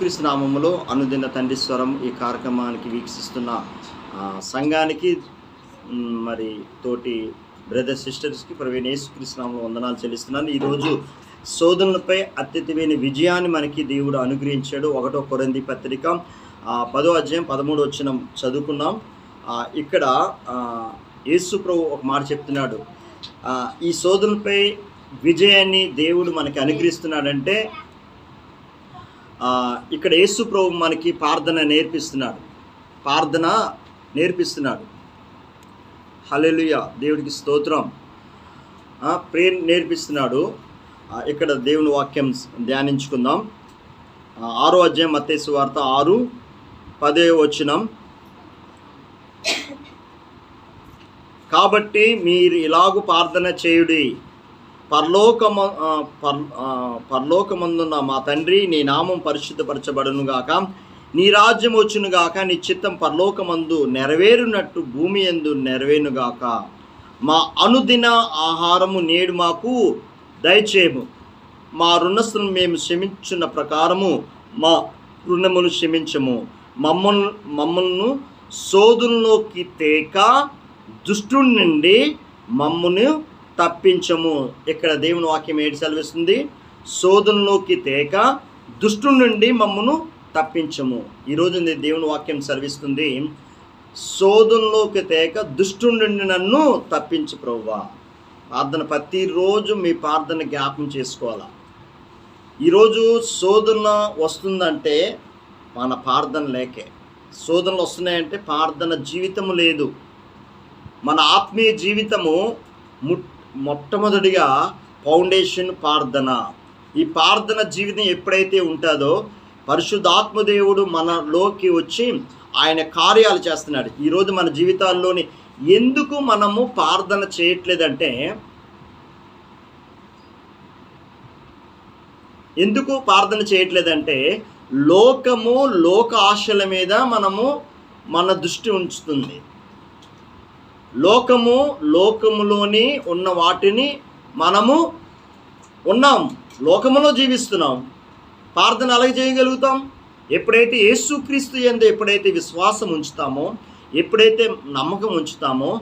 క్రీస్తు నామములో అనుదిన తండ్రి స్వరం ఈ కార్యక్రమానికి వీక్షిస్తున్న సంఘానికి మరి తోటి బ్రదర్ సిస్టర్స్కి ప్రవీణ్ యేసుకృష్ణంలో వందనాలు చెల్లిస్తున్నాను. ఈరోజు శోధనలపై అత్యధికమైన విజయాన్ని మనకి దేవుడు అనుగ్రహించాడు. ఒకటో కొరంది పత్రిక పదో అధ్యాయం పదమూడు వచ్చిన చదువుకున్నాం ఇక్కడ యేసు ప్రభు ఒక మాట చెప్తున్నాడు. ఈ శోధనలపై విజయాన్ని దేవుడు మనకి అనుగ్రహిస్తున్నాడంటే ఇక్కడ యేసు ప్రభు మనకి ప్రార్థన నేర్పిస్తున్నాడు. ప్రార్థన నేర్పిస్తున్నాడు. హలెలుయ దేవుడికి స్తోత్రం. ప్రే నేర్పిస్తున్నాడు. ఇక్కడ దేవుని వాక్యం ధ్యానించుకుందాం. ఆరో అధ్యాయం మత్తేసు వార్త ఆరు పదే వచ్చినం కాబట్టి మీరు ఇలాగు ప్రార్థన చేయుడి. పరలోకమ పర్ పరలోకమందున్న మా తండ్రి నీ నామం పరిశుద్ధపరచబడును గాక. నీ రాజ్యం వచ్చునుగాక నీ చిత్తం పరలోకమందు నెరవేరునట్టు భూమి ఎందు నెరవేరును గాక. మా అనుదిన ఆహారము నేడు మాకు దయచేయము. మా రుణస్థులను మేము క్షమించున్న ప్రకారము మా రుణమును క్షమించము. మమ్మల్ని మమ్మల్ని సోదుల్లోకి తేక దుష్టు నుండి మమ్మను తప్పించము. ఇక్కడ దేవుని వాక్యం ఏడు సెలవిస్తుంది. శోధనలోకి తేక దుష్టు నుండి మమ్మను తప్పించము. ఈరోజు దేవుని వాక్యం సెలవిస్తుంది. శోధనలోకి తేక దుష్టు నుండి నన్ను తప్పించు ప్రవ్వా. ప్రార్థన ప్రతిరోజు మీ ప్రార్థన జ్ఞాపం చేసుకోవాలా? ఈరోజు శోధన వస్తుందంటే మన ప్రార్థన లేకే. శోధనలు వస్తున్నాయంటే ప్రార్థన జీవితము లేదు. మన ఆత్మీయ జీవితము ము మొట్టమొదటిగా ఫౌండేషన్ ప్రార్థన. ఈ ప్రార్థన జీవితం ఎప్పుడైతే ఉంటుందో పరిశుద్ధాత్మదేవుడు మనలోకి వచ్చి ఆయన కార్యాలు చేస్తున్నాడు. ఈరోజు మన జీవితాల్లోని ఎందుకు మనము ప్రార్థన చేయట్లేదంటే ఎందుకు ప్రార్థన చేయట్లేదంటే లోకము లోక ఆశల మీద మనము మన దృష్టి ఉంచుతుంది. లోకము లోకములోని ఉన్న వాటిని మనము ఉన్నాం. లోకములో జీవిస్తున్నాం. ప్రార్థన అలాగే చేయగలుగుతాం? ఎప్పుడైతే యేసుక్రీస్తు ఎందు ఎప్పుడైతే విశ్వాసం ఉంచుతామో ఎప్పుడైతే నమ్మకం ఉంచుతామో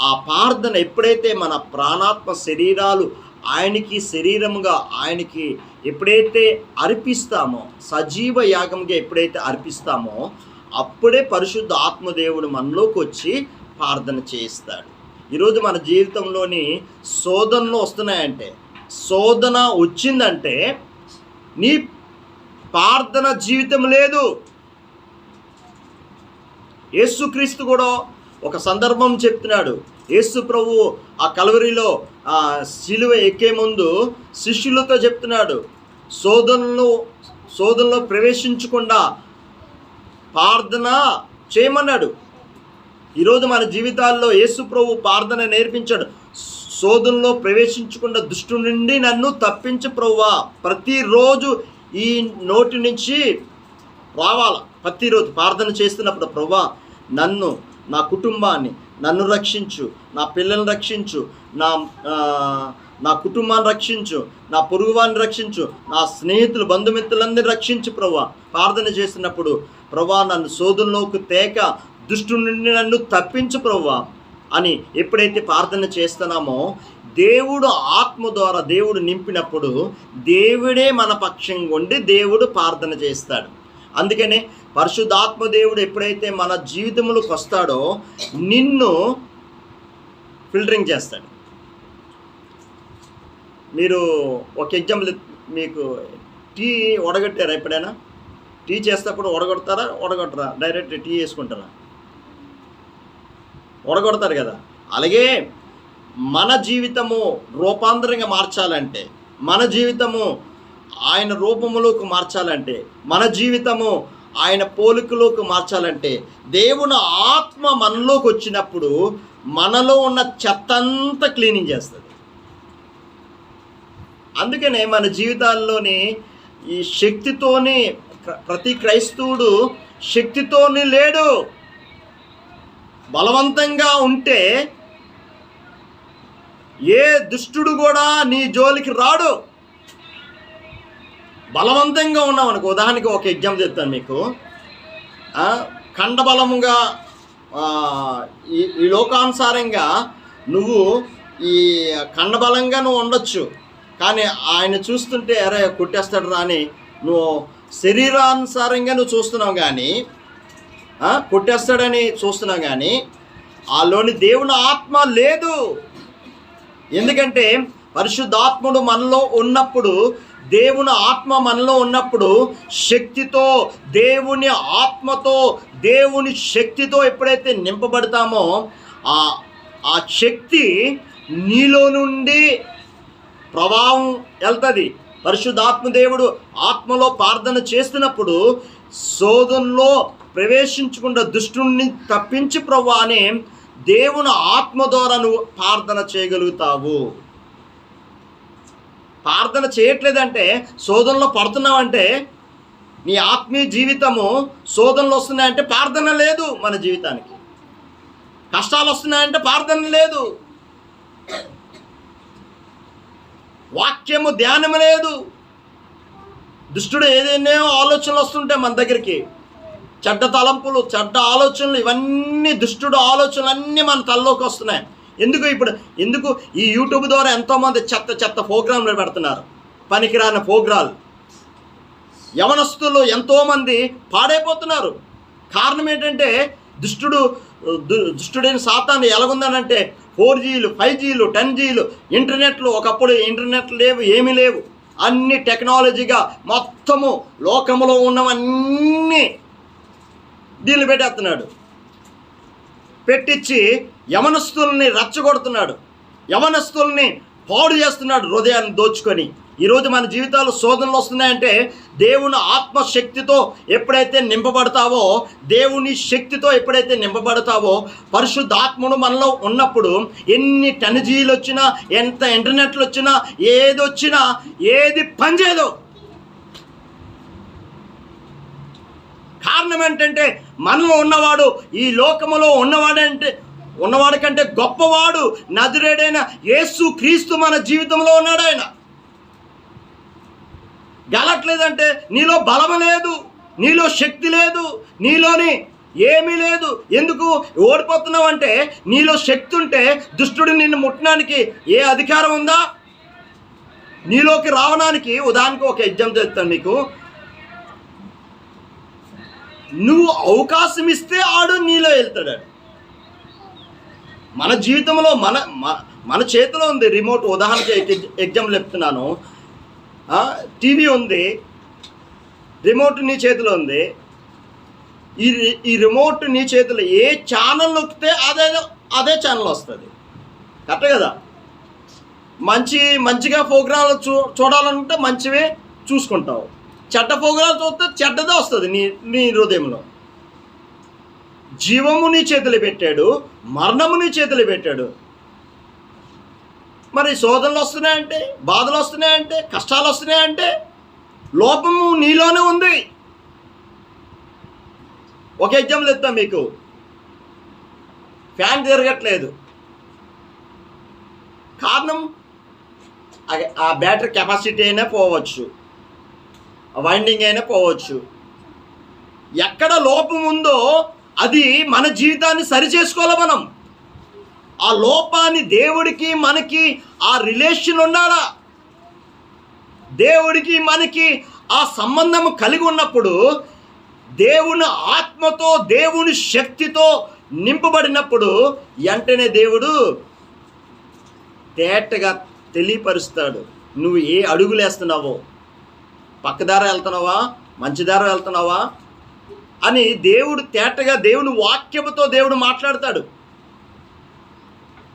ఆ ప్రార్థన ఎప్పుడైతే మన ప్రాణాత్మ శరీరాలు ఆయనకి శరీరముగా ఆయనకి ఎప్పుడైతే అర్పిస్తామో సజీవ యాగంగా ఎప్పుడైతే అర్పిస్తామో అప్పుడే పరిశుద్ధ ఆత్మదేవుడు మనలోకి వచ్చి ప్రార్థన చేయిస్తాడు. ఈరోజు మన జీవితంలోని శోధనలు వస్తున్నాయంటే శోధన వచ్చిందంటే నీ ప్రార్థన జీవితం లేదు. యేసుక్రీస్తు కూడా ఒక సందర్భం చెప్తున్నాడు. యేసు ప్రభు ఆ కలవరిలో ఆ శిలువ ఎక్కే ముందు శిష్యులతో చెప్తున్నాడు శోధనలో శోధనలో ప్రవేశించకుండా ప్రార్థన చేయమన్నాడు. ఈరోజు మన జీవితాల్లో యేసు ప్రభు ప్రార్థన నేర్పించాడు. శోధనలో ప్రవేశించకుండా దుష్టు నుండి నన్ను తప్పించు ప్రభువా ప్రతిరోజు ఈ నోటి నుంచి రావాలి? ప్రతిరోజు ప్రార్థన చేస్తున్నప్పుడు ప్రభా నన్ను నా కుటుంబాన్ని నన్ను రక్షించు నా పిల్లల్ని రక్షించు నా నా కుటుంబాన్ని రక్షించు నా పొరుగువాన్ని రక్షించు నా స్నేహితులు బంధుమిత్రులందరినీ రక్షించు ప్రభా ప్రార్థన చేసినప్పుడు ప్రభా నన్ను శోధంలోకి తేక దుష్టు నుండి నన్ను తప్పించు ప్రవ్వా అని ఎప్పుడైతే ప్రార్థన చేస్తున్నామో దేవుడు ఆత్మ ద్వారా దేవుడు నింపినప్పుడు దేవుడే మన పక్షం ఉండి దేవుడు ప్రార్థన చేస్తాడు. అందుకనే పరిశుద్ధాత్మ దేవుడు ఎప్పుడైతే మన జీవితంలోకి వస్తాడో నిన్ను ఫిల్టరింగ్ చేస్తాడు. మీరు ఒక ఎగ్జాంపుల్ మీకు టీ వడగట్టారా ఎప్పుడైనా? టీ చేసేటప్పుడు వడగొడతారా? వడగొట్టరా? డైరెక్ట్ టీ వేసుకుంటారా? వడగొడతారు కదా. అలాగే మన జీవితము రూపాంతరంగా మార్చాలంటే మన జీవితము ఆయన రూపములోకి మార్చాలంటే మన జీవితము ఆయన పోలికలోకి మార్చాలంటే దేవుని ఆత్మ మనలోకి వచ్చినప్పుడు మనలో ఉన్న చెత్త అంతా క్లీనింగ్ చేస్తుంది. అందుకనే మన జీవితాల్లోని ఈ శక్తితోనే ప్రతి క్రైస్తవుడు శక్తితోనే లేడు. బలవంతంగా ఉంటే ఏ దుష్టుడు కూడా నీ జోలికి రాడు. బలవంతంగా ఉన్నాం అనుకో. ఉదాహరణకి ఒక ఎగ్జాంపుల్ చెప్తాను మీకు. ఖండబలముగా ఈ ఈ లోకానుసారంగా నువ్వు ఈ ఖండబలంగా నువ్వు ఉండొచ్చు. కానీ ఆయన చూస్తుంటే అరే కొట్టేస్తాడు రా అని నువ్వు శరీరానుసారంగా నువ్వు చూస్తున్నావు కానీ కొట్టేస్తాడని చూస్తున్నాం కానీ ఆలోని దేవుని ఆత్మ లేదు. ఎందుకంటే పరిశుద్ధాత్ముడు మనలో ఉన్నప్పుడు దేవుని ఆత్మ మనలో ఉన్నప్పుడు శక్తితో దేవుని ఆత్మతో దేవుని శక్తితో ఎప్పుడైతే నింపబడతామో ఆ ఆ శక్తి నీలో నుండి ప్రభావం వెళ్తుంది. పరిశుద్ధాత్మ దేవుడు ఆత్మలో ప్రార్థన చేస్తున్నప్పుడు శోధనలో ప్రవేశించకుండా దుష్టుని తప్పించి ప్రభు అనే దేవుని ఆత్మ ద్వారా నువ్వు ప్రార్థన చేయగలుగుతావు. ప్రార్థన చేయట్లేదంటే శోధనలో పడుతున్నావంటే నీ ఆత్మీయ జీవితము శోధనలు వస్తున్నాయంటే ప్రార్థన లేదు మన జీవితానికి. కష్టాలు వస్తున్నాయంటే ప్రార్థన లేదు. వాక్యము ధ్యానము లేదు. దుష్టుడు ఏదైనా ఆలోచనలు వస్తుంటే మన దగ్గరికి చెడ్డ తలంపులు చెడ్డ ఆలోచనలు ఇవన్నీ దుష్టుడు ఆలోచనలు అన్నీ మన తలలోకి వస్తున్నాయి. ఎందుకు ఇప్పుడు ఎందుకు ఈ యూట్యూబ్ ద్వారా ఎంతోమంది చెత్త చెత్త ప్రోగ్రాంలు పెడుతున్నారు? పనికిరాని ప్రోగ్రాలు. యవనస్తులు ఎంతోమంది పాడైపోతున్నారు. కారణం ఏంటంటే దుష్టుడు దు- దుష్టుడైన సాతాను ఎలాగుందనంటే ఫోర్ జీలు ఫైవ్ జీలు టెన్ జీలు ఇంటర్నెట్లు ఒకప్పుడు ఇంటర్నెట్ లేవు ఏమీ లేవు. అన్ని టెక్నాలజీగా మొత్తము లోకములో ఉన్నవన్నీ దీన్ని పెట్టేస్తున్నాడు. పెట్టించి యవనస్తుల్ని రచ్చగొడుతున్నాడు. యవనస్తుల్ని పాడు చేస్తున్నాడు హృదయాన్ని దోచుకొని. ఈరోజు మన జీవితాలు శోధనలు వస్తున్నాయంటే దేవుని ఆత్మశక్తితో ఎప్పుడైతే నింపబడతావో దేవుని శక్తితో ఎప్పుడైతే నింపబడతావో పరిశుద్ధాత్మను మనలో ఉన్నప్పుడు ఎన్ని టెనజీలు వచ్చినా ఎంత ఇంటర్నెట్లు వచ్చినా ఏది వచ్చినా ఏది పనిచేయదు. కారణం ఏంటంటే మనలో ఉన్నవాడు ఈ లోకములో ఉన్నవాడంటే ఉన్నవాడి కంటే గొప్పవాడు నదిరేడైన యేసు క్రీస్తు మన జీవితంలో ఉన్నాడు ఆయన. గలట్లేదంటే నీలో బలం లేదు నీలో శక్తి లేదు నీలోని ఏమీ లేదు. ఎందుకు ఓడిపోతున్నావు అంటే నీలో శక్తి ఉంటే దుష్టుడు నిన్ను ముట్టడానికి ఏ అధికారం ఉందా? నీలోకి రావడానికి ఉదాహరణకు ఒక ఎగ్జాంపుల్ చెప్తాను మీకు. నువ్వు అవకాశం ఇస్తే ఆడు నీలో వెళ్తాడు. మన జీవితంలో మన మన చేతిలో ఉంది రిమోట్. ఉదాహరణకి ఎగ్జామ్ ఎగ్జాంపుల్ చెప్తున్నాను. టీవీ ఉంది. రిమోట్ నీ చేతిలో ఉంది. ఈ రి- ఈ రిమోట్ నీ చేతిలో ఏ ఛానల్ నొక్కితే అదే అదే ఛానల్ వస్తుంది. కరెక్ట్ కదా? మంచి మంచిగా ప్రోగ్రాంలు చూ చూడాలనుకుంటే మంచివే చూసుకుంటావు. చెడ్డ ప్రోగ్రాలు చూస్తే చెడ్డదే వస్తుంది నీ నీ హృదయంలో. జీవము నీ చేతులు పెట్టాడు మరణము నీ చేతులు పెట్టాడు. మరి శోధనలు వస్తున్నాయంటే బాధలు వస్తున్నాయంటే కష్టాలు వస్తున్నాయంటే లోపము నీలోనే ఉంది. ఒక ఎగ్జాంపుల్ ఇస్తాం మీకు. ఫ్యాన్ తిరగట్లేదు. కారణం ఆ బ్యాటరీ కెపాసిటీ అయినా పోవచ్చు. వైండింగ్ అయినా పోవచ్చు. ఎక్కడ లోపం ఉందో అది మన జీవితాన్ని సరిచేసుకోవాలి మనం. ఆ లోపాన్ని దేవుడికి మనకి ఆ రిలేషన్ ఉండాలా? దేవుడికి మనకి ఆ సంబంధం కలిగి ఉన్నప్పుడు దేవుని ఆత్మతో దేవుని శక్తితో నింపబడినప్పుడు వెంటనే దేవుడు తేటగా తెలియపరుస్తాడు. నువ్వు ఏ అడుగులేస్తున్నావో? పక్కదార వెళ్తున్నావా? మంచిదార వెళ్తున్నావా? అని దేవుడు తేటగా దేవుని వాక్యముతో దేవుడు మాట్లాడతాడు.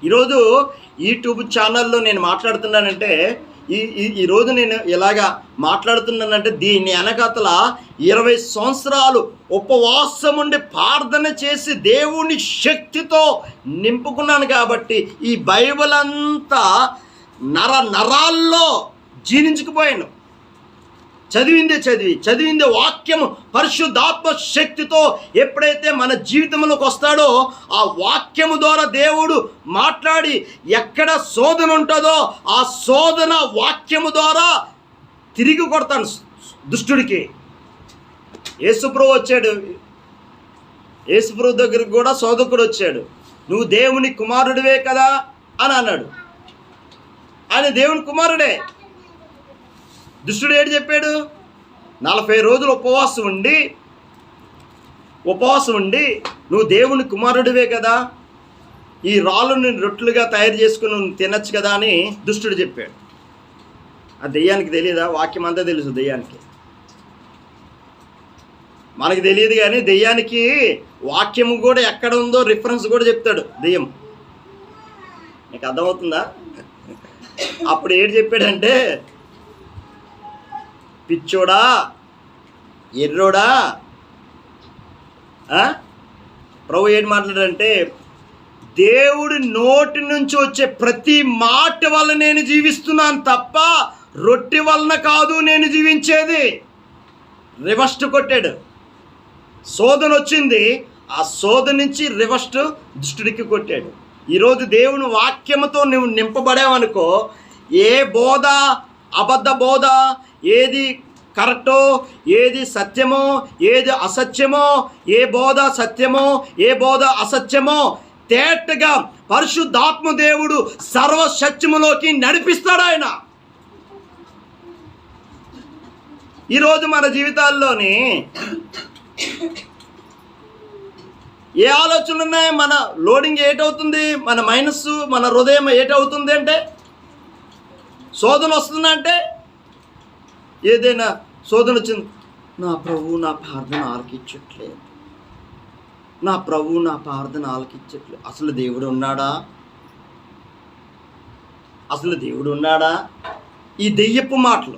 ఈరోజు యూట్యూబ్ ఛానల్లో నేను మాట్లాడుతున్నానంటే ఈ ఈ- ఈరోజు నేను ఇలాగా మాట్లాడుతున్నానంటే దీని వెనకతల ఇరవై సంవత్సరాలు ఉపవాసం ఉండి ప్రార్థన చేసి దేవుని శక్తితో నింపుకున్నాను కాబట్టి ఈ బైబిల్ అంతా నర నరాల్లో జీర్ణించుకుపోయాను. చదివిందే చదివి చదివిందే వాక్యము పరిశుద్ధాత్మ శక్తితో ఎప్పుడైతే మన జీవితంలోకి వస్తాడో ఆ వాక్యము ద్వారా దేవుడు మాట్లాడి ఎక్కడ శోధన ఉంటుందో ఆ శోధన వాక్యము ద్వారా తిరిగి కొడతాను దుష్టుడికి. యేసుప్రభు వచ్చాడు. యేసుప్రభు దగ్గరికి కూడా సోదకుడు వచ్చాడు. నువ్వు దేవుని కుమారుడివే కదా అని అన్నాడు. ఆయన దేవుని కుమారుడే. దుష్టుడు ఏడు చెప్పాడు? నలభై రోజులు ఉపవాసం ఉండి ఉపవాసం ఉండి నువ్వు దేవుని కుమారుడివే కదా ఈ రాళ్ళను రొట్టెలుగా తయారు చేసుకుని తినచ్చు కదా అని దుష్టుడు చెప్పాడు. ఆ దెయ్యానికి తెలియదా? వాక్యం అంతా తెలుసు దెయ్యానికి. మనకి తెలియదు కానీ దెయ్యానికి వాక్యము కూడా ఎక్కడ ఉందో రిఫరెన్స్ కూడా చెప్తాడు దెయ్యం. నీకు అర్థమవుతుందా? అప్పుడు ఏడు చెప్పాడంటే పిచ్చోడా? ఎర్రోడా? ప్రభు ఏం మాట్లాడాడంటే దేవుడి నోటి నుంచి వచ్చే ప్రతి మాట వల్ల నేను జీవిస్తున్నాను తప్ప రొట్టె వలన కాదు నేను జీవించేది. రివర్స్ట్ కొట్టాడు. శోధన వచ్చింది. ఆ శోధన నుంచి రివర్స్ట్ దుష్టుడికి కొట్టాడు. ఈరోజు దేవుని వాక్యముతో నువ్వు నింపబడావనుకో ఏ బోధ అబద్ధ బోధ ఏది కరెక్టో ఏది సత్యమో ఏది అసత్యమో ఏ బోధ సత్యమో ఏ బోధ అసత్యమో తేటగా పరిశుద్ధాత్మ దేవుడు సర్వ సత్యములోకి నడిపిస్తాడు ఆయన. ఈరోజు మన జీవితాల్లోని ఏ ఆలోచనలు ఉన్నాయి? మన లోడింగ్ ఏటవుతుంది? మన మైనస్ మన హృదయం ఏటవుతుంది అంటే? శోధన వస్తుందంటే? ఏదైనా శోధన వచ్చింది నా ప్రభు నా ప్రార్థన ఆలకించట్లేదు. నా ప్రభు నా ప్రార్థన ఆలకించట్లేదు. అసలు దేవుడు ఉన్నాడా? అసలు దేవుడు ఉన్నాడా? ఈ దెయ్యపు మాటలు.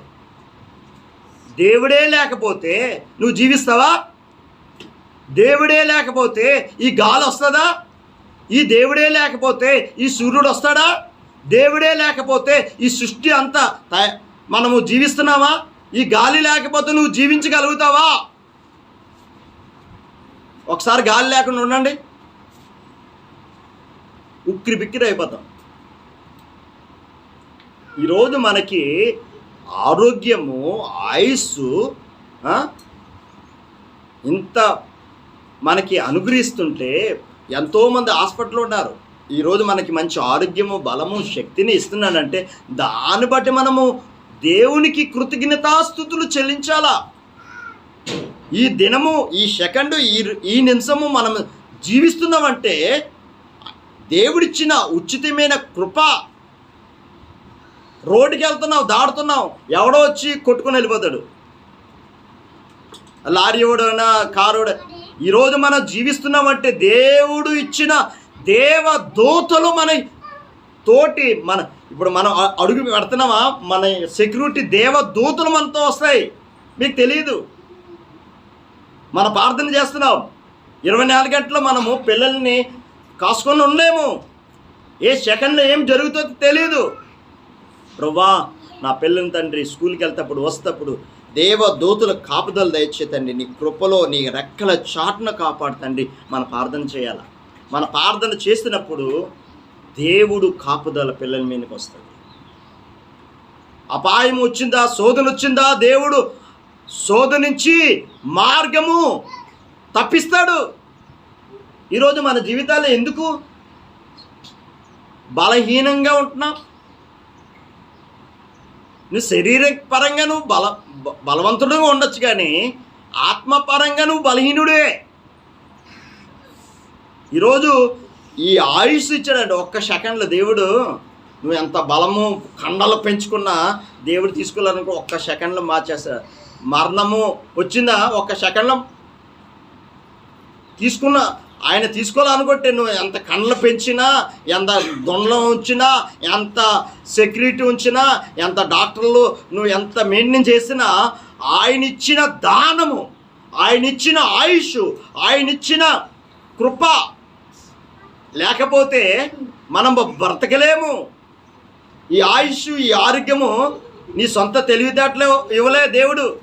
దేవుడే లేకపోతే నువ్వు జీవిస్తావా? దేవుడే లేకపోతే ఈ గాలి వస్తుందా? ఈ దేవుడే లేకపోతే ఈ సూర్యుడు వస్తాడా? దేవుడే లేకపోతే ఈ సృష్టి అంతా తయ- మనము జీవిస్తున్నావా ఈ గాలి లేకపోతే నువ్వు జీవించగలుగుతావా? ఒకసారి గాలి లేకుండా ఉండండి. ఉక్కిరి బిక్కిరి అయిపోతాం. ఈరోజు మనకి ఆరోగ్యము ఆయుస్సు ఇంత మనకి అనుగ్రహిస్తుంటే ఎంతోమంది హాస్పిటల్లో ఉన్నారు. ఈరోజు మనకి మంచి ఆరోగ్యము బలము శక్తిని ఇస్తున్నాడంటే దాన్ని బట్టి మనము దేవునికి కృతజ్ఞతాస్థుతులు చెల్లించాలా? ఈ దినము ఈ సెకండ్ ఈ ఈ నిమిషము మనం జీవిస్తున్నామంటే దేవుడిచ్చిన ఉచితమైన కృప. రోడ్డుకి వెళ్తున్నావు దాడుతున్నావు ఎవడో వచ్చి కొట్టుకొని వెళ్ళిపోతాడు. లారీ ఎవడైనా కారు ఈరోజు మనం జీవిస్తున్నామంటే దేవుడు ఇచ్చిన దేవ దూతలు మన తోటి మన ఇప్పుడు మనం అడుగు పెడుతున్నామా? మన సెక్యూరిటీ దేవ దూతలు మనతో వస్తాయి. మీకు తెలియదు మన ప్రార్థన చేస్తున్నాం. ఇరవై నాలుగు గంటలు మనము పిల్లల్ని కాసుకొని ఉండలేము. ఏ సెకండ్లో ఏం జరుగుతుందో తెలియదు ప్రభా నా పిల్లని తండ్రి స్కూల్కి వెళ్తేప్పుడు వస్తప్పుడు దేవ దూతుల కాపుదలు దయచే తండ్రి నీ కృపలో నీ రెక్కల చాటున కాపాడు తండ్రి మన ప్రార్థన చేయాలి? మన ప్రార్థన చేసినప్పుడు దేవుడు కాపుదల పిల్లల మీదకి వస్తుంది అపాయం వచ్చిందా శోధన వచ్చిందా దేవుడు శోధనించి మార్గము తప్పిస్తాడు. ఈరోజు మన జీవితాలు ఎందుకు? బలహీనంగా ఉంటున్నాం. నువ్వు శరీర పరంగా నువ్వు బల బ- బలవంతుడుగా ఉండొచ్చు కానీ ఆత్మపరంగా నువ్వు బలహీనుడే. ఈరోజు ఈ ఆయుష్ ఇచ్చాడండి ఒక్క సెకండ్లో. దేవుడు నువ్వు ఎంత బలము కండలు పెంచుకున్నా దేవుడు తీసుకెళ్ళాలనుకో ఒక్క సెకండ్లో మార్చేస్తాడు. మరణము వచ్చిందా? ఒక్క సెకండ్లో తీసుకున్న. ఆయన తీసుకోవాలనుకుంటే నువ్వు ఎంత కండ్లు పెంచినా ఎంత దొండలం ఉంచినా ఎంత సెక్యూరిటీ ఉంచినా ఎంత డాక్టర్లు నువ్వు ఎంత మెయింటైన్ చేసినా ఆయన ఇచ్చిన దానము ఆయన ఇచ్చిన ఆయుష్ ఆయన ఇచ్చిన కృప లేకపోతే మనం బ్రతకలేము. ఈ ఆయుష్ ఈ ఆరోగ్యము నీ సొంత తెలివితేటలు ఇవ్వలే దేవుడు.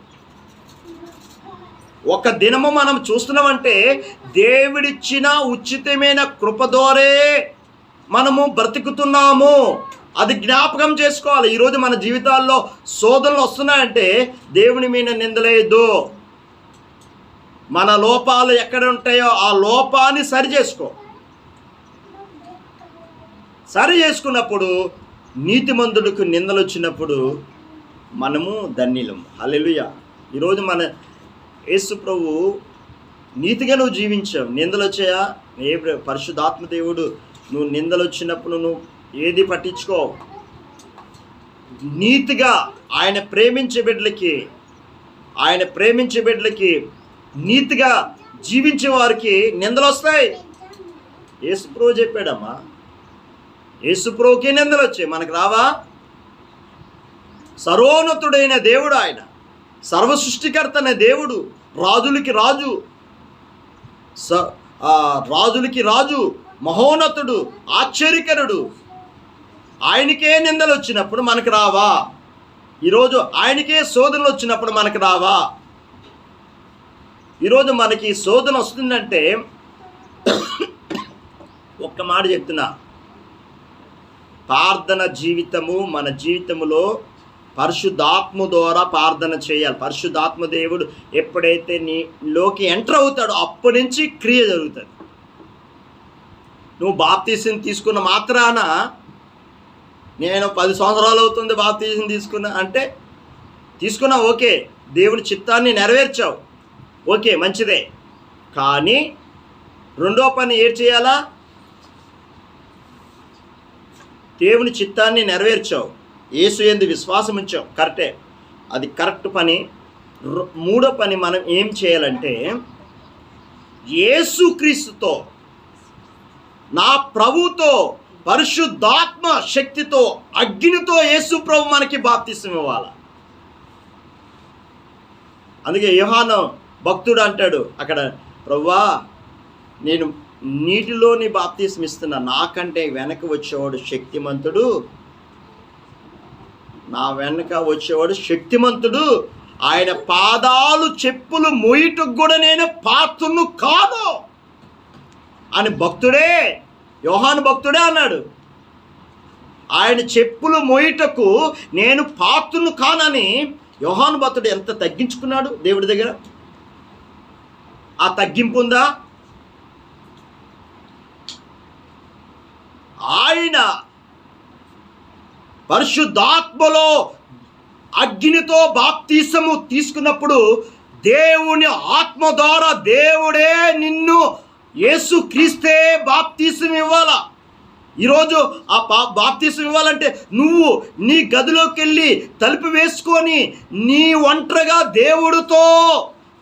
ఒక దినము మనం చూస్తున్నామంటే దేవుడిచ్చిన ఉచితమైన కృప ద్వారే మనము బ్రతుకుతున్నాము. అది జ్ఞాపకం చేసుకోవాలి. ఈరోజు మన జీవితాల్లో శోధనలు వస్తున్నాయంటే దేవుని మీద నిందలేదు. మన లోపాలు ఎక్కడ ఉంటాయో ఆ లోపాన్ని సరి చేసుకో. సరి చేసుకున్నప్పుడు నీతిమంతుడికి నిందలు వచ్చినప్పుడు మనము ధన్యులం. హలెలుయ ఈరోజు మన యేసు ప్రభు నీతిగా నువ్వు జీవించావు. నిందలు వచ్చాయా ఏ పరిశుద్ధాత్మ దేవుడు నువ్వు నిందలు వచ్చినప్పుడు నువ్వు ఏది పట్టించుకో నీతిగా ఆయన ప్రేమించే బిడ్డలకి ఆయన ప్రేమించే బిడ్డలకి నీతిగా జీవించే వారికి నిందలు వస్తాయి యేసుప్రభు చెప్పాడమ్మా యేసుప్రభుకి నిందలు వచ్చాయి. మనకు రావా? సర్వోన్నతుడైన దేవుడు ఆయన సర్వ సృష్టికర్త అనే దేవుడు రాజులకి రాజు స రాజులకి రాజు మహోన్నతుడు ఆశ్చర్యకరుడు. ఆయనకే నిందలు వచ్చినప్పుడు మనకు రావా? ఈరోజు ఆయనకే శోధనలు వచ్చినప్పుడు మనకు రావా? ఈరోజు మనకి శోధన వస్తుందంటే ఒక్క మాట చెప్తున్నా. ప్రార్థన జీవితము మన జీవితములో పరిశుద్ధాత్మ ద్వారా ప్రార్థన చేయాలి. పరిశుద్ధాత్మ దేవుడు ఎప్పుడైతే నీలోకి ఎంటర్ అవుతాడో అప్పటి నుంచి క్రియ జరుగుతుంది. నువ్వు బాప్తీసం తీసుకున్న మాత్రాన నేను పది సంవత్సరాలు అవుతుంది బాప్తీసం తీసుకున్నా అంటే తీసుకున్నా ఓకే దేవుని చిత్తాన్ని నెరవేర్చావు. ఓకే మంచిదే. కానీ రెండో పని ఏం చేయాలా? దేవుని చిత్తాన్ని నెరవేర్చావు. యేసు ఎందు విశ్వాసం ఉంచావు. కరెక్టే. అది కరెక్ట్ పని. మూడో పని మనం ఏం చేయాలంటే యేసుక్రీస్తుతో నా ప్రభుతో పరిశుద్ధాత్మ శక్తితో అగ్నితో యేసు ప్రభు మనకి బాప్తిసం ఇవ్వాల. అందుకే యోహాను భక్తుడు అంటాడు అక్కడ ప్రవ్వా నేను నీటిలోని బాప్తీసం నాకంటే వెనక వచ్చేవాడు శక్తిమంతుడు. నా వెనక వచ్చేవాడు శక్తిమంతుడు. ఆయన పాదాలు చెప్పులు మొయ్యటకు కూడా నేను పాత్రను కాదు అని భక్తుడే యోహాను భక్తుడే అన్నాడు. ఆయన చెప్పులు మోయిటకు నేను పాత్రను కానని యోహాను భక్తుడు ఎంత తగ్గించుకున్నాడు దేవుడి దగ్గర? ఆ తగ్గింపు ఉందా? ఆయన పరిశుద్ధాత్మలో అగ్నితో బాప్తీసము తీసుకున్నప్పుడు దేవుని ఆత్మ ద్వారా దేవుడే నిన్ను యేసు క్రీస్తే బాప్తీసం ఇవ్వాల. ఈరోజు ఆ బా బాప్తీసం ఇవ్వాలంటే నువ్వు నీ గదిలోకి వెళ్ళి తలుపు వేసుకొని నీ ఒంటరిగా దేవుడితో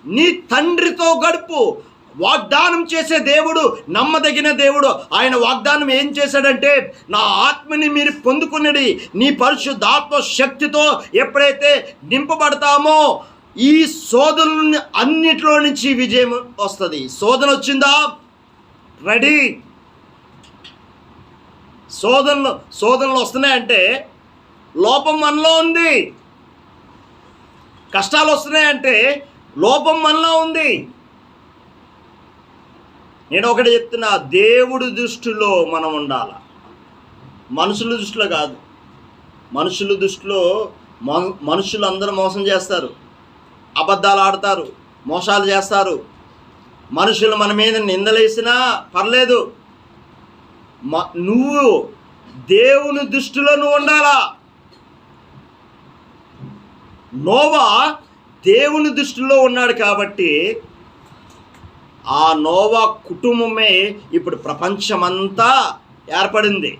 నీ తండ్రితో గడుపు. వాగ్దానం చేసే దేవుడు నమ్మదగిన దేవుడు. ఆయన వాగ్దానం ఏం చేశాడంటే నా ఆత్మని మీరు పొందుకున్నది నీ పరిశుద్ధాత్మ శక్తితో ఎప్పుడైతే నింపబడతామో ఈ శోధనని అన్నిట్లో నుంచి విజయం వస్తుంది. శోధన వచ్చిందా? రెడీ? శోధనలు శోధనలు వస్తున్నాయంటే లోపం మనలో ఉంది. కష్టాలు వస్తున్నాయంటే లోపం మనలో ఉంది. నేను ఒకటి చెప్తున్నా దేవుడి దృష్టిలో మనం ఉండాలి? మనుషుల దృష్టిలో కాదు. మనుషుల దృష్టిలో మో మనుషులు అందరూ మోసం చేస్తారు. అబద్ధాలు ఆడతారు మోసాలు చేస్తారు. మనుషులు మన మీద నిందలేసినా పర్లేదు. మ- నువ్వు దేవుని దృష్టిలో నువ్వు ఉండాలా? నోవా దేవుని దృష్టిలో ఉన్నాడు కాబట్టి ఆ నోవా కుటుంబమే ఇప్పుడు ప్రపంచమంతా ఏర్పడింది.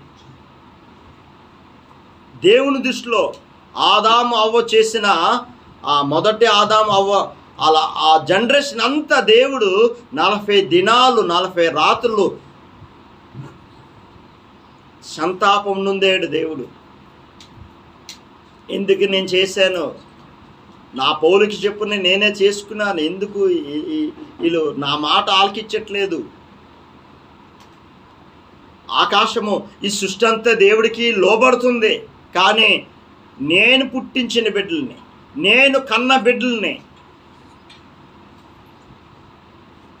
దేవుని దృష్టిలో ఆదాము అవ్వ చేసిన ఆ మొదటి ఆదాము అవ్వ అలా ఆ జనరేషన్ అంతా దేవుడు నలభై దినాలు నలభై రాత్రులు సంతాపం నుండేడు దేవుడు. ఎందుకు నేను చేశాను? నా పౌలకి చెప్పుని నేనే చేసుకున్నాను. ఎందుకు వీళ్ళు నా మాట ఆలకించట్లేదు. ఆకాశము ఈ సృష్టి అంతా దేవుడికి లోబడుతుంది. కానీ నేను పుట్టించిన బిడ్డల్ని నేను కన్న బిడ్డల్ని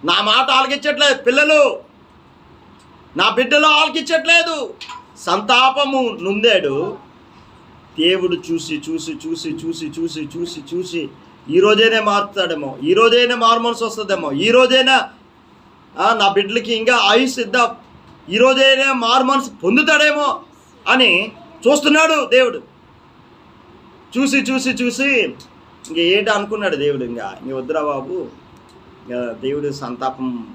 నా మాట ఆలకించట్లేదు. పిల్లలు నా బిడ్డలు ఆలకించట్లేదు. సంతాపము నుందాడు దేవుడు చూసి చూసి చూసి చూసి చూసి చూసి చూసి ఈ రోజైనా మారుతాడేమో ఈ రోజైనా మార్మల్స్ వస్తుందేమో ఈ రోజైనా నా బిడ్డలకి ఇంకా ఆయుష్ ఇద్దాం ఈ రోజైనా పొందుతాడేమో అని చూస్తున్నాడు దేవుడు. చూసి చూసి చూసి ఇంక ఏంటి అనుకున్నాడు దేవుడు ఇంకా ఇంక వద్దురా బాబు ఇంకా దేవుడు సంతాపం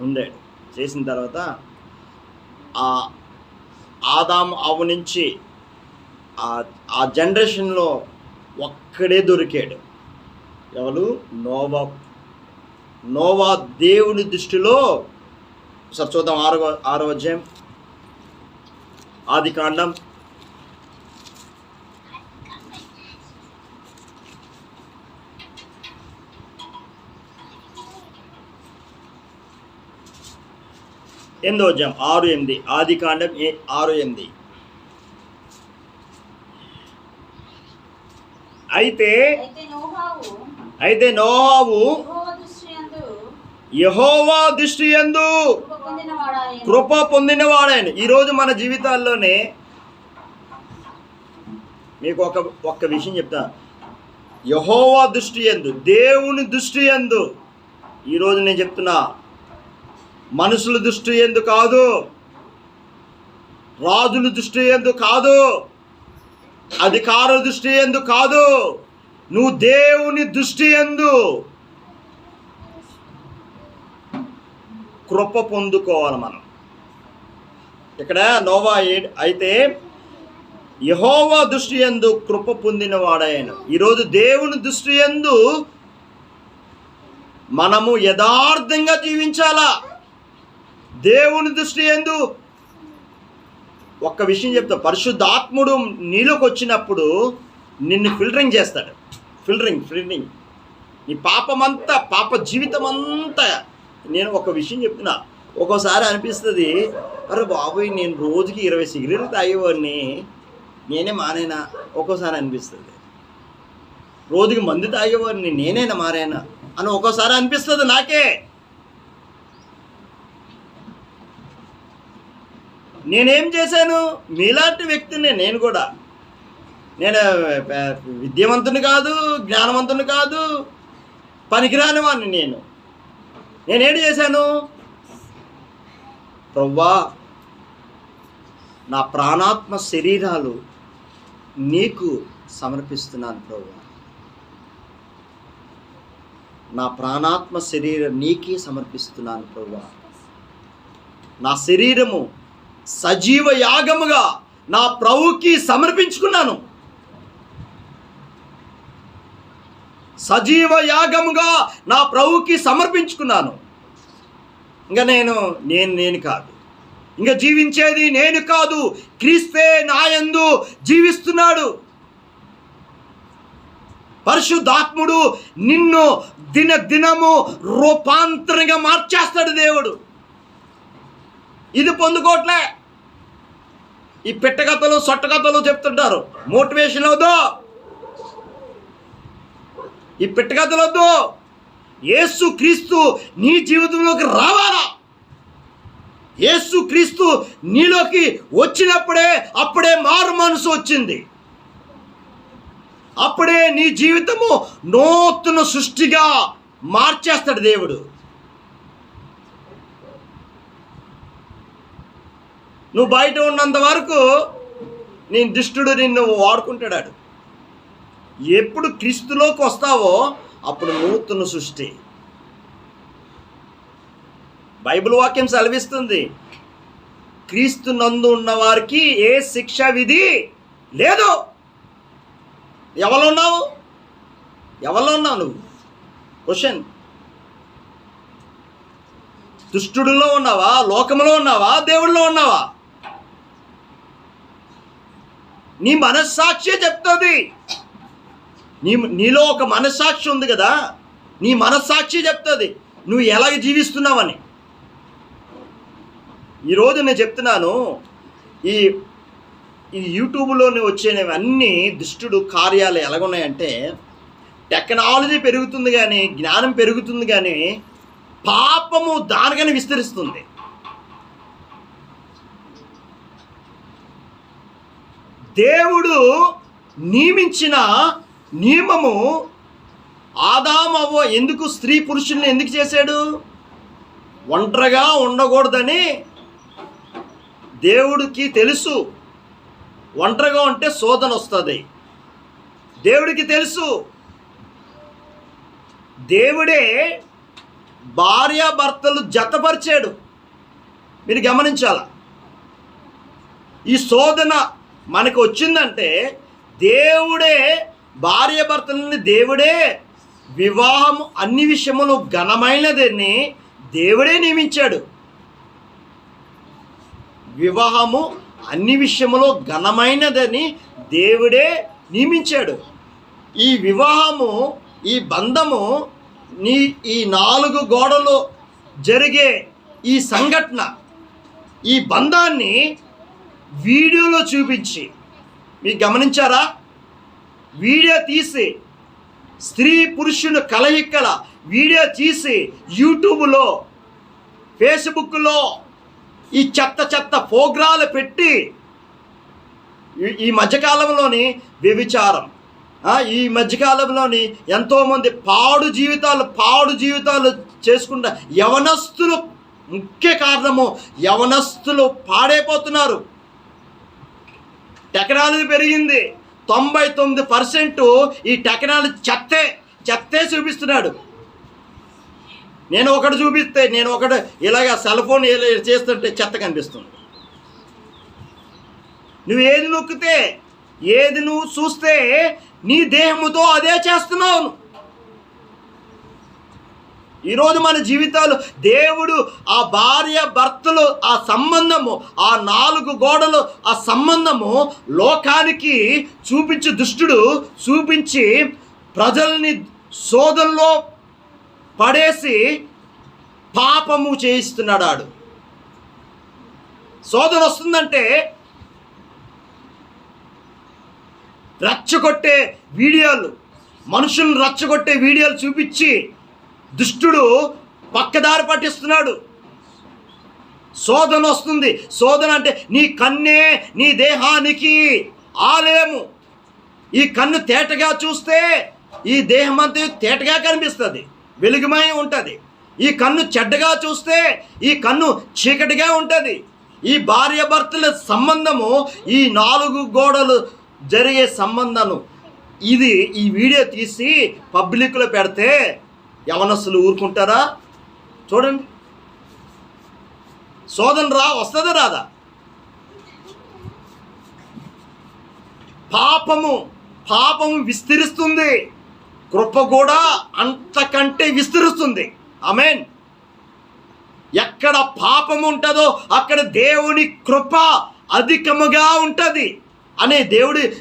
ఉండాడు చేసిన తర్వాత ఆ ఆదాం అవు నుంచి ఆ జనరేషన్లో ఒక్కడే దొరికాడు. ఎవరు? నోవా. నోవా దేవుని దృష్టిలో ఒకసారి చూద్దాం ఆరో ఆరో అధ్యాయం. ఆది కాండం. ఎనిమిదో అధ్యాయం ఆరు ఎనిమిది. ఆది కాండం ఏ- ఆరు ఎనిమిది. అయితే అయితే నోహావు యెహోవా దృష్టి ఎందు. కృప పొందినవాడాయన ఈరోజు మన జీవితాల్లోనే మీకు ఒక ఒక్క విషయం చెప్తా. యహోవా దృష్టి ఎందు దేవుని దృష్టి ఎందు ఈరోజు నేను చెప్తున్నా. మనుషుల దృష్టి ఎందు కాదు రాజుల దృష్టి ఎందు కాదు. అధికారుల దృష్టి ఎందు కాదు. నువ్వు దేవుని దృష్టి ఎందు కృప పొందుకోవాలి మనం. ఇక్కడ నోవా అయితే యహోవా దృష్టి ఎందు కృప పొందిన వాడాయను ఈరోజు దేవుని దృష్టి ఎందు మనము యథార్థంగా జీవించాలా? దేవుని దృష్టి ఎందు ఒక్క విషయం చెప్తా. పరిశుద్ధాత్ముడు నీలోకి వచ్చినప్పుడు నిన్ను ఫిల్టరింగ్ చేస్తాడు. Filtering filtering. నీ పాపమంతా పాప జీవితం అంతా నేను ఒక విషయం చెప్తున్నా. ఒక్కోసారి అనిపిస్తుంది అరే బాబోయ్ నేను రోజుకి ఇరవై సిగరెట్లు తాగేవాడిని. నేనే మానేనా? ఒక్కోసారి అనిపిస్తుంది. రోజుకి మందు తాగేవాడిని నేనేనా మారేనా? అని ఒక్కోసారి అనిపిస్తుంది నాకే. నేనేం చేశాను? మీలాంటి వ్యక్తిని నేను కూడా. నేను విద్యవంతుని విద్యావంతుని కాదు జ్ఞానవంతుని కాదు పనికిరాని వాడిని నేను. నేనేం చేశాను? ప్రవ్వా నా ప్రాణాత్మ శరీరాలు నీకు సమర్పిస్తున్నాను ప్రవ్వా. నా ప్రాణాత్మ శరీరం నీకే సమర్పిస్తున్నాను ప్రవ్వా. నా శరీరము సజీవ యాగముగా నా ప్రభుకి సమర్పించుకున్నాను. సజీవ యాగముగా నా ప్రభుకి సమర్పించుకున్నాను. ఇంకా నేను నేను నేను కాదు. ఇంకా జీవించేది నేను కాదు. క్రీస్తే నాయందు జీవిస్తున్నాడు. పరిశుద్ధాత్ముడు నిన్ను దిన దినము రూపాంతరంగా మార్చేస్తాడు దేవుడు. ఇది పొందుకోవట్లే ఈ పెట్టకథలు సొట్టకథలు చెప్తుంటారు. మోటివేషన్ వద్దు. ఈ పెట్టకథలు వద్దు. ఏసు క్రీస్తు నీ జీవితంలోకి రావాలా? ఏసు క్రీస్తు నీలోకి వచ్చినప్పుడే అప్పుడే మారు మనసు వచ్చింది. అప్పుడే నీ జీవితము నూతన సృష్టిగా మార్చేస్తాడు దేవుడు. నువ్వు బయట ఉన్నంత వరకు నీ దుష్టుడు నిన్ను వాడుకుంటాడు ఎప్పుడు క్రీస్తులోకి వస్తావో అప్పుడు నూతన సృష్టి. బైబిల్ వాక్యం సెలవిస్తుంది. క్రీస్తు నందు ఉన్న వారికి ఏ శిక్ష విధి లేదు. ఎవరు ఉన్నావు ఎవరిలో ఉన్నావు నువ్వు? క్వశ్చన్ దుష్టుడిలో ఉన్నావా? లోకములో ఉన్నావా? దేవుడిలో ఉన్నావా? నీ మనస్సాక్షే చెప్తుంది. నీ నీలో ఒక మనస్సాక్షి ఉంది కదా నీ మనస్సాక్షి చెప్తుంది. నువ్వు ఎలాగ జీవిస్తున్నావని. ఈరోజు నేను చెప్తున్నాను ఈ ఈ యూట్యూబ్లోని వచ్చేవి అన్ని దుష్టుడు కార్యాలు ఎలాగున్నాయంటే టెక్నాలజీ పెరుగుతుంది కానీ జ్ఞానం పెరుగుతుంది కానీ పాపము దానికని విస్తరిస్తుంది. దేవుడు నియమించిన నియమము ఆదామవ్వ ఎందుకు స్త్రీ పురుషుల్ని ఎందుకు చేశాడు? ఒంటరిగా ఉండకూడదని దేవుడికి తెలుసు. ఒంటరిగా ఉంటే శోధన వస్తుంది. దేవుడికి తెలుసు. దేవుడే భార్యాభర్తలు జతపరిచాడు. మీరు గమనించాల? ఈ శోధన మనకు వచ్చిందంటే దేవుడే భార్యాభర్తలని దేవుడే వివాహం అన్ని విషయములు ఘనమైనదని దేవుడే నియమించాడు. వివాహము అన్ని విషయములో ఘనమైనదని దేవుడే నియమించాడు. ఈ వివాహము ఈ బంధము నీ ఈ నాలుగు గోడలు జరిగే ఈ సంఘటన ఈ బంధాన్ని వీడియోలో చూపించి. మీరు గమనించారా? వీడియో తీసి స్త్రీ పురుషుని కలయిక్కల వీడియో తీసి యూట్యూబ్లో ఫేస్బుక్లో ఈ చెత్త చెత్త ప్రోగ్రాలు పెట్టి ఈ- మధ్యకాలంలోని వ్యభిచారం. ఈ మధ్యకాలంలోని ఎంతోమంది పాడు జీవితాలు పాడు జీవితాలు చేసుకుంటా యవనస్తులు ముఖ్య కారణము యవనస్తులు పాడైపోతున్నారు. టెక్నాలజీ పెరిగింది. తొంభై తొమ్మిది పర్సెంట్ ఈ టెక్నాలజీ చెత్తే చెత్తే చూపిస్తున్నాడు. నేను ఒకటి చూపిస్తే నేను ఒకటి ఇలాగ సెల్ ఫోన్ ఇలా చేస్తుంటే చెత్త కనిపిస్తుంది. నువ్వు ఏది నొక్కితే ఏది నువ్వు చూస్తే నీ దేహముతో అదే చేస్తున్నావు నువ్వు. ఈరోజు మన జీవితాలు దేవుడు ఆ భార్య భర్తలు ఆ సంబంధము ఆ నాలుగు గోడలు ఆ సంబంధము లోకానికి చూపించి దుష్టుడు చూపించి ప్రజల్ని శోధనలో పడేసి పాపము చేయిస్తున్నాడు ఆడు శోధన వస్తుందంటే రచ్చగొట్టే వీడియోలు మనుషులను రచ్చగొట్టే వీడియోలు చూపించి దుష్టుడు పక్కదారి పట్టిస్తున్నాడు. శోధన వస్తుంది. శోధన అంటే నీ కన్నే నీ దేహానికి ఆలయము. ఈ కన్ను తేటగా చూస్తే ఈ దేహం అంతా తేటగా కనిపిస్తుంది. వెలుగుమై ఉంటుంది. ఈ కన్ను చెడ్డగా చూస్తే ఈ కన్ను చీకటిగా ఉంటుంది. ఈ భార్యాభర్తల సంబంధము ఈ నాలుగు గోడలు జరిగే సంబంధము. ఇది ఈ వీడియో తీసి పబ్లిక్లో పెడితే యవనస్సులు ఊరుకుంటారా? చూడండి. శోధన రా వస్తుందా రాదా? పాపము పాపము విస్తరిస్తుంది. కృప కూడా అంతకంటే విస్తరిస్తుంది. ఆమెన్. ఎక్కడ పాపం ఉంటుందో అక్కడ దేవుని కృప అధికముగా ఉంటుంది. అనే దేవుడి